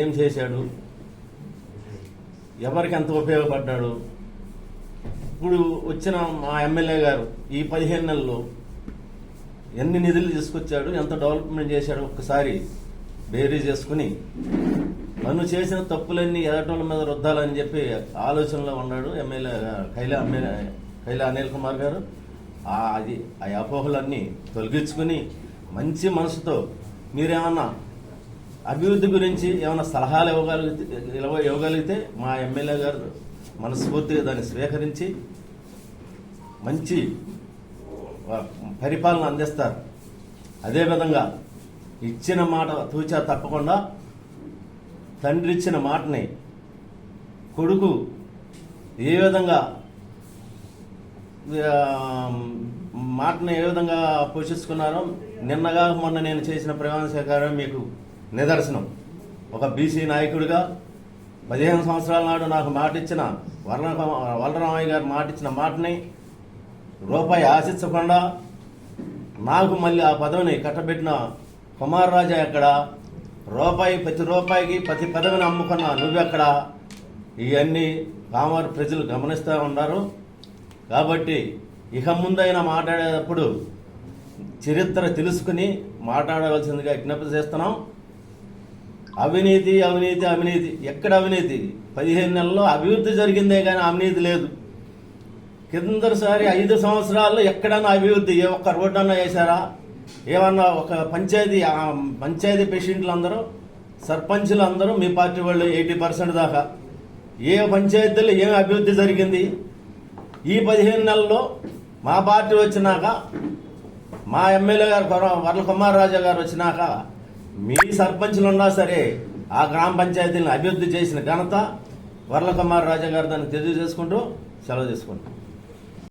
ఏం చేశాడు? ఎవరికి ఎంత ఉపయోగపడ్డాడు? ఇప్పుడు వచ్చిన మా ఎమ్మెల్యే గారు ఈ పదిహేను నెలల్లో ఎన్ని నిధులు తీసుకొచ్చాడు? ఎంత డెవలప్మెంట్ చేశాడు? ఒక్కసారి బేరీ చేసుకుని తను చేసిన తప్పులన్నీ ఎదటోళ్ళ మీద రుద్దాలని చెప్పి ఆలోచనలో ఉన్నాడు ఎమ్మెల్యే కైలా ఎమ్మెల్యే కైలా అనిల్ కుమార్ గారు. ఆ అది ఆ అపోహలన్నీ తొలగించుకుని మంచి మనసుతో మీరేమన్నా అభివృద్ధి గురించి ఏమైనా సలహాలు ఇవ్వగలిగితే ఇవ్వ- ఇవ్వగలిగితే మా ఎమ్మెల్యే గారు మనస్ఫూర్తిగా దాన్ని స్వీకరించి మంచి పరిపాలన అందిస్తారు. అదేవిధంగా ఇచ్చిన మాట తూచా తప్పకుండా తండ్రి ఇచ్చిన మాటని కొడుకు ఏ విధంగా మాటను ఏ విధంగా పోషించుకున్నారో నిన్నగా మొన్న నేను చేసిన ప్రమాణ స్వీకారం మీకు నిదర్శనం. ఒక బీసీ నాయకుడిగా పదిహేను సంవత్సరాల నాడు నాకు మాట ఇచ్చిన వర్ణ వలరామయ్య గారు మాట ఇచ్చిన మాటని రూపాయి ఆశించకుండా నాకు మళ్ళీ ఆ పదవిని కట్టబెట్టిన కుమార్ రాజా ఎక్కడ? రూపాయి ప్రతి రూపాయికి ప్రతి పదవిని అమ్ముకున్న నువ్వెక్కడ? ఇవన్నీ కామారు ప్రజలు గమనిస్తూ ఉన్నారు. కాబట్టి ఇక ముందైనా మాట్లాడేటప్పుడు చరిత్ర తెలుసుకుని మాట్లాడవలసిందిగా విజ్ఞప్తి చేస్తున్నాం. అవినీతి అవినీతి అవినీతి. ఎక్కడ అవినీతి? పదిహేను నెలల్లో అభివృద్ధి జరిగిందే కానీ అవినీతి లేదు. కిందసారి ఐదు సంవత్సరాల్లో ఎక్కడన్నా అభివృద్ధి? ఏ ఒక్క రోడ్డు అన్నా వేశారా? ఏమన్నా ఒక పంచాయతీ పంచాయతీ పేషెంట్లు అందరూ సర్పంచులు అందరూ మీ పార్టీ వాళ్ళు ఎయిటీ పర్సెంట్ దాకా. ఏ పంచాయతీలో ఏం అభివృద్ధి జరిగింది? ఈ పదిహేను నెలల్లో మా పార్టీ వచ్చినాక మా ఎమ్మెల్యే గారు వరల వర్ల కుమార్ రాజా గారు వచ్చినాక మీ సర్పంచులు ఉన్నా సరే ఆ గ్రామ పంచాయతీలను అభివృద్ధి చేసిన ఘనత వరలకుమార్ రాజా గారు దాన్ని తెలియజేసుకుంటూ సెలవు తీసుకుంటాం